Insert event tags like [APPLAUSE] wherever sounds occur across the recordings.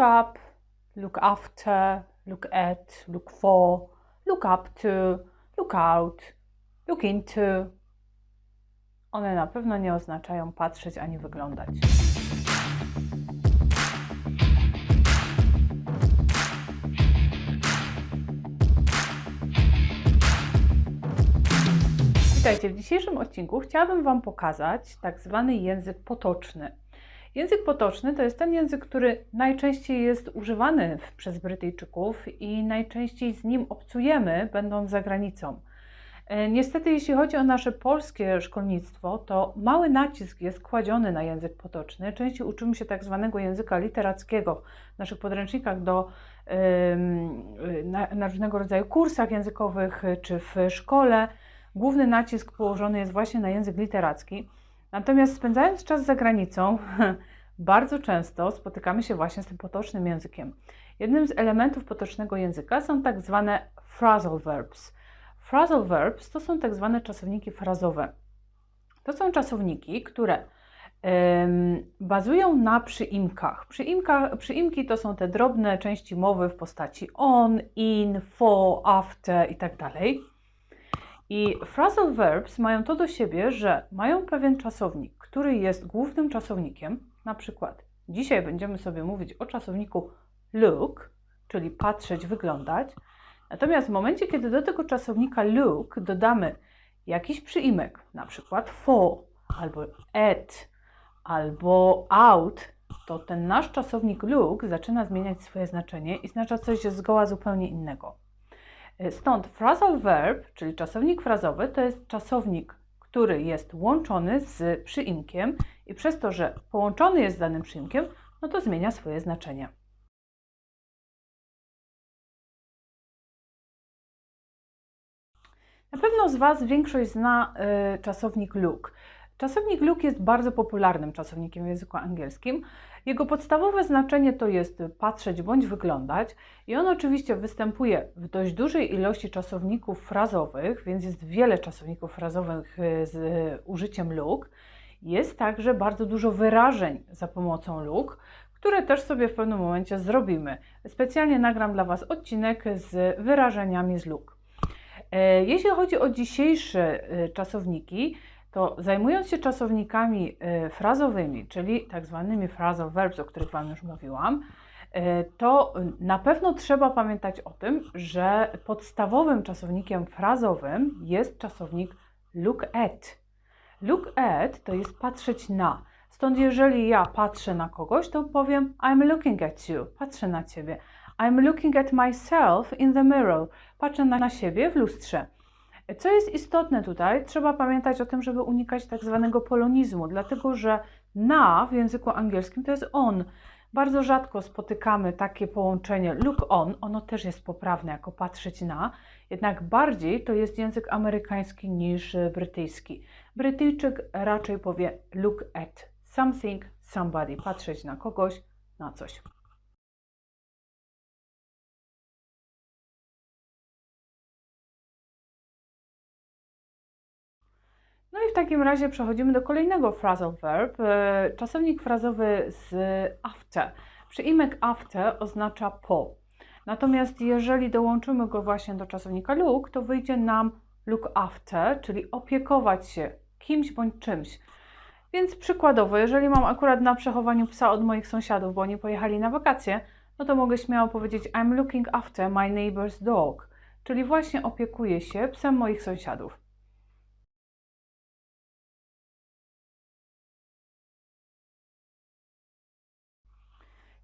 look up, look after, look at, look for, look up to, look out, look into. One na pewno nie oznaczają patrzeć ani wyglądać. Witajcie, w dzisiejszym odcinku chciałabym Wam pokazać tak zwany język potoczny. Język potoczny to jest ten język, który najczęściej jest używany przez Brytyjczyków i najczęściej z nim obcujemy, będąc za granicą. E, Niestety, jeśli chodzi o nasze polskie szkolnictwo, to mały nacisk jest kładziony na język potoczny. Częściej uczymy się tak zwanego języka literackiego w naszych podręcznikach do na, na różnego rodzaju kursach językowych czy w szkole. Główny nacisk położony jest właśnie na język literacki. Natomiast spędzając czas za granicą, [LAUGHS] bardzo często spotykamy się właśnie z tym potocznym językiem. Jednym z elementów potocznego języka są tak zwane phrasal verbs. Phrasal verbs to są tak zwane czasowniki frazowe. To są czasowniki, które bazują na przyimkach. Przyimka, przyimki to są te drobne części mowy w postaci on, in, for, after i tak. I phrasal verbs mają to do siebie, że mają pewien czasownik, który jest głównym czasownikiem. Na przykład dzisiaj będziemy sobie mówić o czasowniku look, czyli patrzeć, wyglądać. Natomiast w momencie, kiedy do tego czasownika look dodamy jakiś przyimek, na przykład for, albo at, albo out, to ten nasz czasownik look zaczyna zmieniać swoje znaczenie i znacza coś zgoła zupełnie innego. Stąd phrasal verb, czyli czasownik frazowy, to jest czasownik, który jest łączony z przyimkiem i przez to, że połączony jest z danym przyimkiem, no to zmienia swoje znaczenie. Na pewno z Was większość zna y, czasownik look. Czasownik look jest bardzo popularnym czasownikiem w języku angielskim. Jego podstawowe znaczenie to jest patrzeć bądź wyglądać i on oczywiście występuje w dość dużej ilości czasowników frazowych, więc jest wiele czasowników frazowych y, z y, użyciem look. Jest także bardzo dużo wyrażeń za pomocą look, które też sobie w pewnym momencie zrobimy. Specjalnie nagram dla Was odcinek z wyrażeniami z look. E, Jeśli chodzi o dzisiejsze e, czasowniki, to zajmując się czasownikami e, frazowymi, czyli tak zwanymi phrasal verbs, o których Wam już mówiłam, e, to na pewno trzeba pamiętać o tym, że podstawowym czasownikiem frazowym jest czasownik look at. Look at to jest patrzeć na. Stąd jeżeli ja patrzę na kogoś, to powiem I'm looking at you, patrzę na ciebie. I'm looking at myself in the mirror, patrzę na siebie w lustrze. Co jest istotne tutaj, trzeba pamiętać o tym, żeby unikać tak zwanego polonizmu, dlatego że na w języku angielskim to jest on. Bardzo rzadko spotykamy takie połączenie look on, ono też jest poprawne jako patrzeć na, jednak bardziej to jest język amerykański niż brytyjski. Brytyjczyk raczej powie look at something, somebody, patrzeć na kogoś, na coś. No i w takim razie przechodzimy do kolejnego phrasal verb. e, Czasownik frazowy z after. Przyimek after oznacza po. Natomiast jeżeli dołączymy go właśnie do czasownika look, to wyjdzie nam look after, czyli opiekować się kimś bądź czymś. Więc przykładowo, jeżeli mam akurat na przechowaniu psa od moich sąsiadów, bo oni pojechali na wakacje, no to mogę śmiało powiedzieć I'm looking after my neighbor's dog, czyli właśnie opiekuję się psem moich sąsiadów.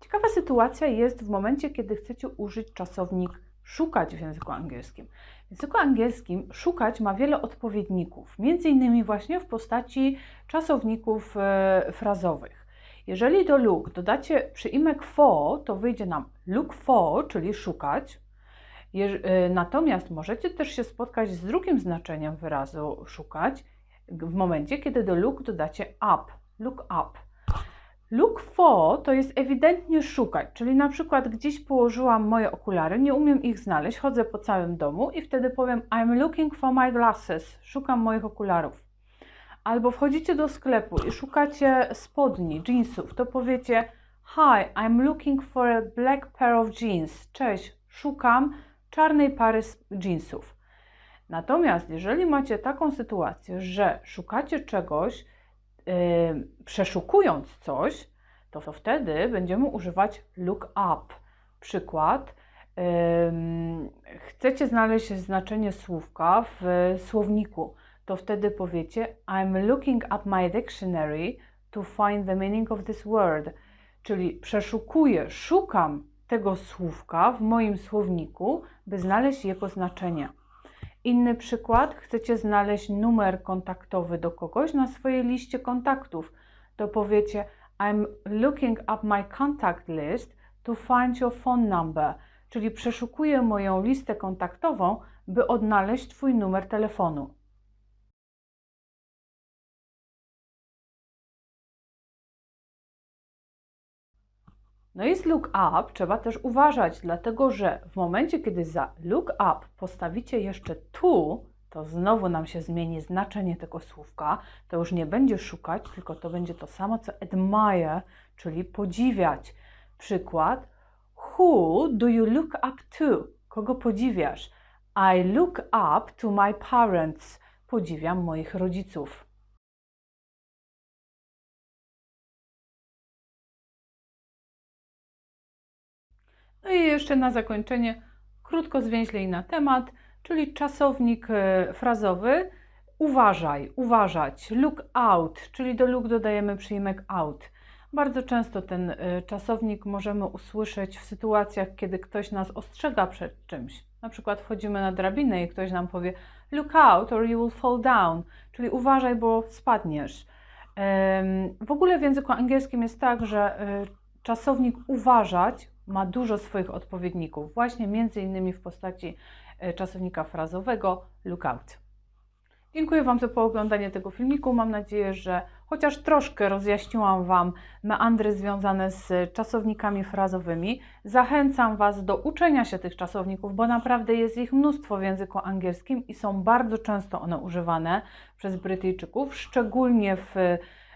Ciekawa sytuacja jest w momencie, kiedy chcecie użyć czasownik szukać w języku angielskim. W języku angielskim szukać ma wiele odpowiedników, między innymi właśnie w postaci czasowników e, frazowych. Jeżeli do look dodacie przyimek for, to wyjdzie nam look for, czyli szukać. E, Natomiast możecie też się spotkać z drugim znaczeniem wyrazu szukać w momencie, kiedy do look dodacie up, look up. Look for to jest ewidentnie szukać, czyli na przykład gdzieś położyłam moje okulary, nie umiem ich znaleźć, chodzę po całym domu i wtedy powiem I'm looking for my glasses, szukam moich okularów. Albo wchodzicie do sklepu i szukacie spodni, jeansów, to powiecie Hi, I'm looking for a black pair of jeans. Cześć, szukam czarnej pary jeansów. Natomiast jeżeli macie taką sytuację, że szukacie czegoś, przeszukując coś, to, to wtedy będziemy używać look up. Przykład. ym, chcecie znaleźć znaczenie słówka w słowniku, to wtedy powiecie I'm looking up my dictionary to find the meaning of this word. Czyli przeszukuję, szukam tego słówka w moim słowniku, by znaleźć jego znaczenie. Inny przykład, chcecie znaleźć numer kontaktowy do kogoś na swojej liście kontaktów, to powiecie I'm looking up my contact list to find your phone number, czyli przeszukuję moją listę kontaktową, by odnaleźć Twój numer telefonu. No i z look up trzeba też uważać, dlatego że w momencie, kiedy za look up postawicie jeszcze tu, to znowu nam się zmieni znaczenie tego słówka. To już nie będzie szukać, tylko to będzie to samo co admire, czyli podziwiać. Przykład: Who do you look up to? Kogo podziwiasz? I look up to my parents. Podziwiam moich rodziców. No i jeszcze na zakończenie krótko zwięźlej na temat, czyli czasownik e, frazowy. Uważaj, uważać. Look out, czyli do look dodajemy przyjmek out. Bardzo często ten e, czasownik możemy usłyszeć w sytuacjach, kiedy ktoś nas ostrzega przed czymś. Na przykład wchodzimy na drabinę i ktoś nam powie look out or you will fall down, czyli uważaj, bo spadniesz. W ogóle w języku angielskim jest tak, że e, czasownik uważać ma dużo swoich odpowiedników, właśnie między innymi w postaci e, czasownika frazowego lookout. Dziękuję Wam za pooglądanie tego filmiku. Mam nadzieję, że chociaż troszkę rozjaśniłam Wam meandry związane z czasownikami frazowymi. Zachęcam Was do uczenia się tych czasowników, bo naprawdę jest ich mnóstwo w języku angielskim i są bardzo często one używane przez Brytyjczyków, szczególnie w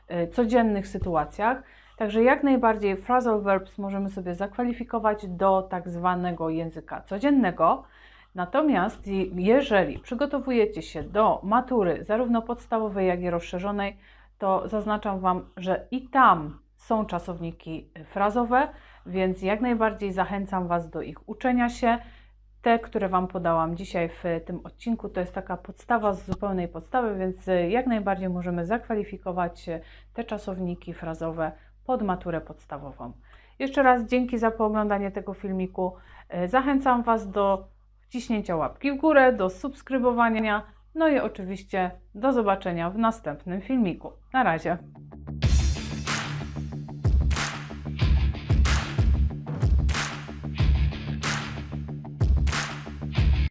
e, codziennych sytuacjach. Także jak najbardziej phrasal verbs możemy sobie zakwalifikować do tak zwanego języka codziennego. Natomiast jeżeli przygotowujecie się do matury, zarówno podstawowej, jak i rozszerzonej, to zaznaczam Wam, że i tam są czasowniki frazowe, więc jak najbardziej zachęcam Was do ich uczenia się. Te, które Wam podałam dzisiaj w tym odcinku, to jest taka podstawa z zupełnej podstawy, więc jak najbardziej możemy zakwalifikować te czasowniki frazowe pod maturę podstawową. Jeszcze raz dzięki za pooglądanie tego filmiku. E, Zachęcam Was do wciśnięcia łapki w górę, do subskrybowania, no i oczywiście do zobaczenia w następnym filmiku. Na razie.